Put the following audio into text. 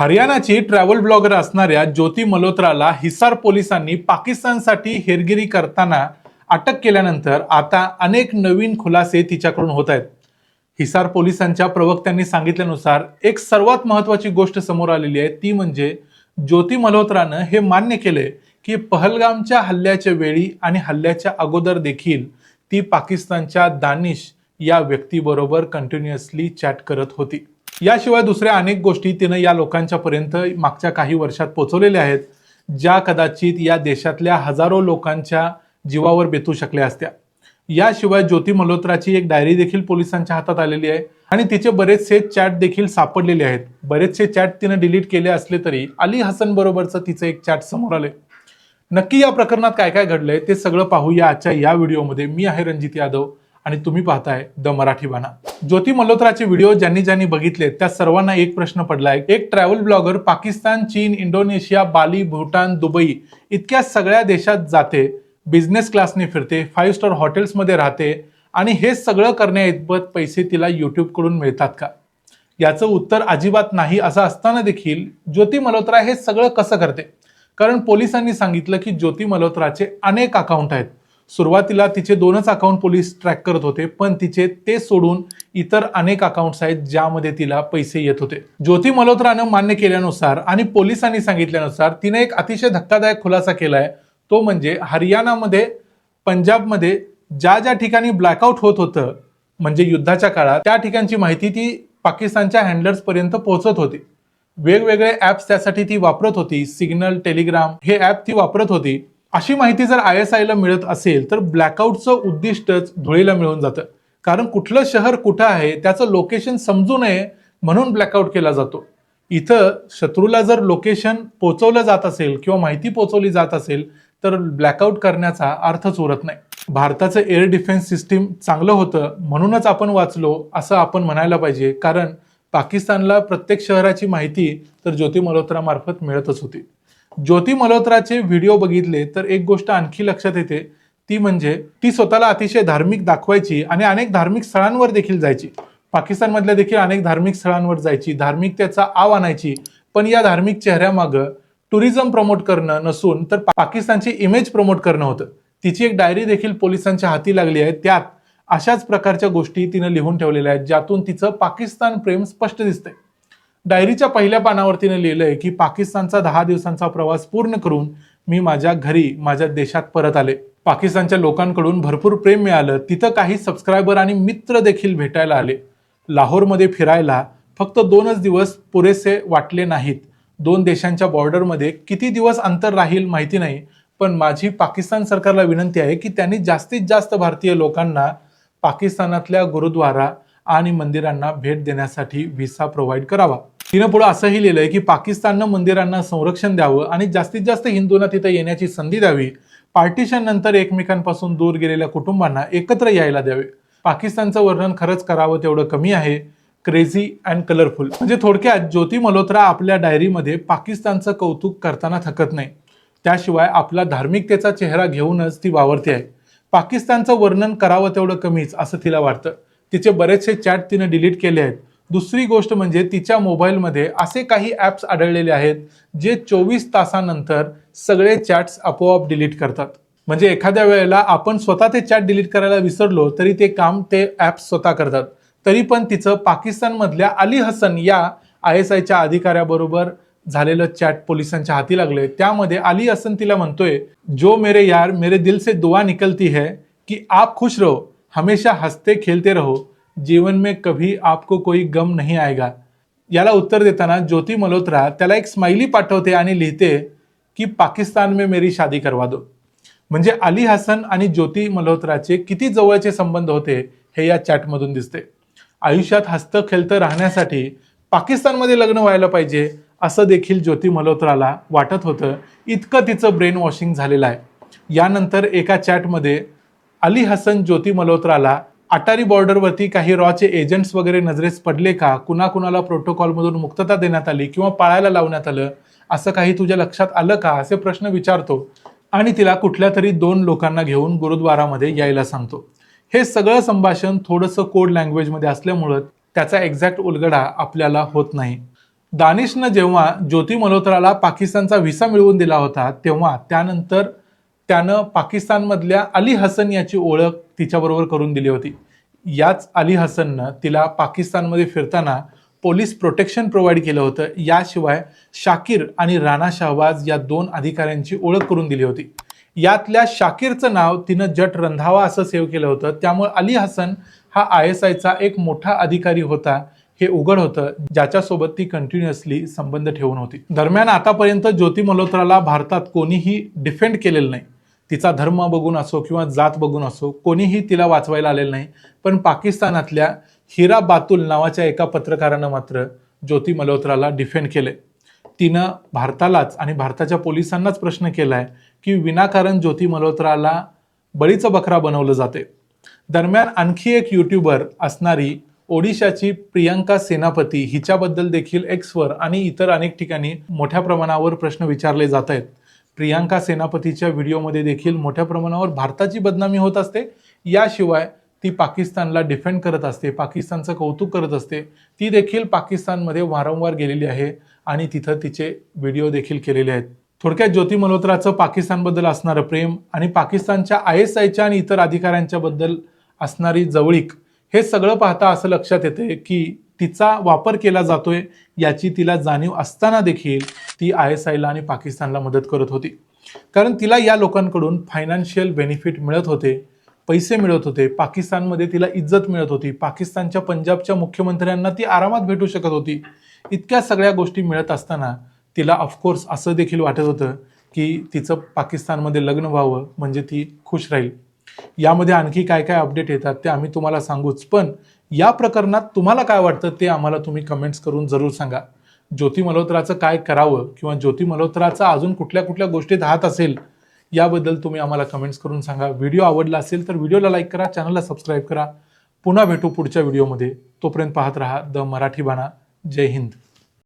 हरियाणाची travel blogger असणाऱ्या ज्योती मल्होत्राला हिसार पोलिसांनी पाकिस्तानसाठी हेरगिरी करताना अटक केल्यानंतर आता अनेक नवीन खुलासे तिच्याकडून होत आहेत. हिसार पोलिसांच्या प्रवक्त्यांनी सांगितल्यानुसार एक सर्वात महत्वाची गोष्ट समोर आलेली आहे ती म्हणजे ज्योती मल्होत्रानं हे मान्य केले की पहलगामच्या हल्ल्याच्या वेळी आणि हल्ल्याच्या अगोदर देखील ती पाकिस्तानच्या दानिश या व्यक्तीबरोबर कंटिन्युअसली चॅट करत होती. याशिवाय दुसऱ्या अनेक गोष्टी तिनं या लोकांच्या पर्यंत मागच्या काही वर्षात पोचवलेल्या आहेत ज्या कदाचित या देशातल्या हजारो लोकांच्या जीवावर बेतू शकल्या असत्या. याशिवाय ज्योती मल्होत्राची एक डायरी देखील पोलिसांच्या हातात आलेली आहे आणि तिचे बरेचसे चॅट देखील सापडलेले आहेत. बरेचसे चॅट तिनं डिलीट केले असले तरी अली हसन बरोबरचं तिचं एक चॅट समोर आले नक्की या प्रकरणात काय काय घडलंय ते सगळं पाहूया आजच्या या व्हिडिओमध्ये. मी आहे रणजित यादव. आणि तुम्ही पाहताय द मराठी बाणा. ज्योती मल्होत्राचे व्हिडिओ ज्यांनी ज्यांनी बघितले त्या सर्वांना एक प्रश्न पडलाय. एक ट्रॅव्हल ब्लॉगर पाकिस्तान चीन इंडोनेशिया बाली भूटान दुबई इतक्या सगळ्या देशात जाते बिझनेस क्लासने फिरते फाईव्ह स्टार हॉटेल्समध्ये राहते आणि हे सगळं करण्याइतपत पैसे तिला यूट्यूबकडून मिळतात का? याचं उत्तर अजिबात नाही असं असताना देखील ज्योती मल्होत्रा हे सगळं कसं करते? कारण पोलिसांनी सांगितलं की ज्योती मल्होत्राचे अनेक अकाउंट आहेत. सुरुवातीला तिचे दोनच अकाउंट पोलीस ट्रॅक करत होते पण तिचे ते सोडून इतर अनेक अकाउंट्स आहेत ज्यामध्ये तिला पैसे येत होते. ज्योती मल्होत्रानं मान्य केल्यानुसार आणि पोलिसांनी सांगितल्यानुसार तिने एक अतिशय धक्कादायक खुलासा केलाय. तो म्हणजे हरियाणामध्ये पंजाबमध्ये ज्या ज्या ठिकाणी ब्लॅकआउट होत होतं म्हणजे युद्धाच्या काळात त्या ठिकाणची माहिती ती पाकिस्तानच्या हँडलर्स पर्यंत पोहोचत होती. वेगवेगळे ऍप्स त्यासाठी ती वापरत होती. सिग्नल टेलिग्राम हे ऍप ती वापरत होती. अशी माहिती जर आय एस आयला मिळत असेल तर ब्लॅकआउटचं उद्दिष्टच धुळीला मिळून जातं. कारण कुठलं शहर कुठं आहे त्याचं लोकेशन समजू नये म्हणून ब्लॅकआउट केला जातो. इथं शत्रूला जर लोकेशन पोचवलं जात असेल किंवा माहिती पोचवली जात असेल तर ब्लॅकआउट करण्याचा अर्थच उरत नाही. भारताचं एअर डिफेन्स सिस्टीम चांगलं होतं म्हणूनच आपण वाचलो असं आपण म्हणायला पाहिजे. कारण पाकिस्तानला प्रत्येक शहराची माहिती तर ज्योती मल्होत्रामार्फत मिळतच होती. ज्योती मल्होत्राचे व्हिडिओ बघितले तर एक गोष्ट आणखी लक्षात येते. ती म्हणजे ती स्वतःला अतिशय धार्मिक दाखवायची आणि अनेक धार्मिक स्थळांवर देखील जायची. पाकिस्तानमधल्या देखील अनेक धार्मिक स्थळांवर जायची धार्मिकतेचा आव आणायची. पण या धार्मिक चेहऱ्यामागं टुरिझम प्रमोट करणं नसून तर पाकिस्तानची इमेज प्रमोट करणं होतं. तिची एक डायरी देखील पोलिसांच्या हाती लागली आहे. त्यात अशाच प्रकारच्या गोष्टी तिनं लिहून ठेवलेल्या आहेत ज्यातून तिचं पाकिस्तान प्रेम स्पष्ट दिसतंय. डायरीच्या पहिल्या पानावर लिहिलं आहे की पाकिस्तानचा दहा दिवसांचा प्रवास पूर्ण करून मी माझ्या घरी माझ्या देशात परत आले. पाकिस्तानच्या लोकांकडून भरपूर प्रेम मिळालं. तिथं काही सबस्क्रायबर आणि मित्र देखील भेटायला आले. लाहोरमध्ये फिरायला फक्त दोनच दिवस पुरेसे वाटले नाहीत. दोन देशांच्या बॉर्डरमध्ये किती दिवस अंतर राहील माहिती नाही पण माझी पाकिस्तान सरकारला विनंती आहे की त्यांनी जास्तीत जास्त भारतीय लोकांना पाकिस्तानातल्या गुरुद्वारा आणि मंदिरांना भेट देण्यासाठी व्हिसा प्रोव्हाइड करावा. तिनं पुढे असंही लिहिलंय की पाकिस्ताननं मंदिरांना संरक्षण द्यावं आणि जास्तीत जास्त हिंदूंना तिथं येण्याची संधी द्यावी. पार्टिशन नंतर एकमेकांपासून दूर गेलेल्या कुटुंबांना एकत्र यायला द्यावे. पाकिस्तानचं वर्णन खरंच करावं तेवढं कमी आहे. क्रेझी अँड कलरफुल म्हणजे थोडक्यात ज्योती मल्होत्रा आपल्या डायरीमध्ये पाकिस्तानचं कौतुक करताना थकत नाही. त्याशिवाय आपला धार्मिकतेचा चेहरा घेऊनच ती वावरते आहे. पाकिस्तानचं वर्णन करावं तेवढं कमीच असं तिला वाटतं. तिचे बरेचसे चॅट तिनं डिलीट केले आहेत. दुसरी गोष्ट म्हणजे तिच्या मोबाईलमध्ये असे काही ॲप्स आढळलेले आहेत जे चोवीस तासानंतर सगळे चॅट्स आपोआप डिलीट करतात. म्हणजे एखाद्या वेळेला आपण स्वतः ते चॅट डिलीट करायला विसरलो तरी ते काम ते ॲप्स स्वतः करतात. तरी पण तिचं पाकिस्तानमधल्या अली हसन या आय एस आयच्या अधिकाऱ्याबरोबर झालेलं चॅट पोलिसांच्या हाती लागले त्यामध्ये अली हसन तिला म्हणतोय जो मेरे यार मेरे दिल से दुआ निकलती है की आप खुश रहो हमेशा हंसते खेलते रहो जीवन में कभी आपको कोई गम नहीं आएगा। याला उत्तर देताना ज्योती मल्होत्रा त्याला एक स्माइली पाठवते आणि लिहिते की पाकिस्तान में मेरी शादी करवा दो। म्हणजे अली हसन आणि ज्योती मल्होत्राचे किती जवळचे संबंध होते हे या चॅटमधून दिसते। आयुष्यात हसतं खेळतं राहण्यासाठी पाकिस्तानमध्ये लग्न व्हायला पाहिजे असं देखील ज्योती मल्होत्राला वाटत होतं. इतकं तिचं ब्रेन वॉशिंग झालेलं आहे. यानंतर एका चॅटमध्ये अली हसन ज्योती मल्होत्राला अटारी बॉर्डरवरती काही रॉचे एजंट्स वगैरे नजरेस पडले का? कुणाकुणाला प्रोटोकॉलमधून मुक्तता देण्यात आली किंवा पाळायला लावण्यात आलं? असं काही तुझ्या लक्षात आलं का? असे प्रश्न विचारतो आणि तिला कुठल्या तरी दोन लोकांना घेऊन गुरुद्वारामध्ये यायला सांगतो. हे सगळं संभाषण थोडंसं कोड लँग्वेजमध्ये असल्यामुळं त्याचा एक्झॅक्ट उलगडा आपल्याला होत नाही. दानिशनं जेव्हा ज्योती मल्होत्राला पाकिस्तानचा व्हिसा मिळवून दिला होता तेव्हा त्यानंतर त्यानं पाकिस्तानमधल्या अली हसन याची ओळख तिच्याबरोबर करून दिली होती. याच अली हसननं तिला पाकिस्तानमध्ये फिरताना पोलीस प्रोटेक्शन प्रोव्हाइड केलं होतं. याशिवाय शाकीर आणि राणा शाहवाज या दोन अधिकाऱ्यांची ओळख करून दिली होती. यातल्या शाकीरचं नाव तिनं जट रंधावा असं सेव्ह केलं होतं. त्यामुळे अली हसन हा आय एस आयचा एक मोठा अधिकारी होता. हे उघड होतं. ज्याच्यासोबत ती कंटिन्युअसली संबंध ठेवून होती. दरम्यान आतापर्यंत ज्योती मल्होत्राला भारतात कोणीही डिफेंड केलेलं नाही. तिचा धर्म बघून असो किंवा जात बघून असो कोणीही तिला वाचवायला आलेलं नाही. पण पाकिस्तानातल्या हिरा बातुल नावाच्या एका पत्रकारानं मात्र ज्योती मल्होत्राला डिफेंड केले तिनं भारतालाच आणि भारताच्या पोलिसांनाच प्रश्न केलाय की विनाकारण ज्योती मल्होत्राला बळीचं बकरा बनवलं जाते दरम्यान आणखी एक युट्यूबर असणारी ओडिशाची प्रियंका सेनापती हिच्याबद्दल देखील एक्सवर आणि इतर अनेक ठिकाणी मोठ्या प्रमाणावर प्रश्न विचारले जात आहेत. प्रियांका सेनापतीच्या व्हिडिओमध्ये देखील मोठ्या प्रमाणावर भारताची बदनामी होत असते. याशिवाय ती पाकिस्तानला डिफेंड करत असते पाकिस्तानचं कौतुक करत असते. ती देखील पाकिस्तानमध्ये वारंवार गेलेली आहे आणि तिथं तिचे व्हिडिओ देखील केलेले आहेत. थोडक्यात ज्योती मल्होत्राचं पाकिस्तानबद्दल असणारं प्रेम आणि पाकिस्तानच्या आय एस आयच्या आणि इतर अधिकाऱ्यांच्याबद्दल असणारी जवळीक हे सगळं पाहता असं लक्षात येते की तिचा वापर केला जातोय याची तिला जाणीव असताना देखील ती आय एस आयला आणि पाकिस्तानला मदत करत होती. कारण तिला या लोकांकडून फायनान्शियल बेनिफिट मिळत होते पैसे मिळत होते पाकिस्तानमध्ये तिला इज्जत मिळत होती पाकिस्तानच्या पंजाबच्या मुख्यमंत्र्यांना ती आरामात भेटू शकत होती. इतक्या सगळ्या गोष्टी मिळत असताना तिला ऑफकोर्स असं देखील वाटत होतं की तिचं पाकिस्तानमध्ये लग्न व्हावं म्हणजे ती खुश राहील. यामध्ये आणखी काय काय अपडेट येतात ते आम्ही तुम्हाला सांगूच. पण या प्रकरणात तुम्हाला काय वाटतं ते आम्हाला तुम्ही कमेंट्स करून जरूर सांगा. ज्योती मल्होत्राचं काय करावं किंवा ज्योती मल्होत्राचा अजून कुठल्या कुठल्या गोष्टीत हात असेल याबद्दल तुम्ही आम्हाला कमेंट्स करून सांगा. व्हिडिओ आवडला असेल तर व्हिडिओला लाईक करा चॅनलला सबस्क्राईब करा. पुन्हा भेटू पुढच्या व्हिडिओमध्ये तोपर्यंत पाहत राहा द मराठी बाणा. जय हिंद.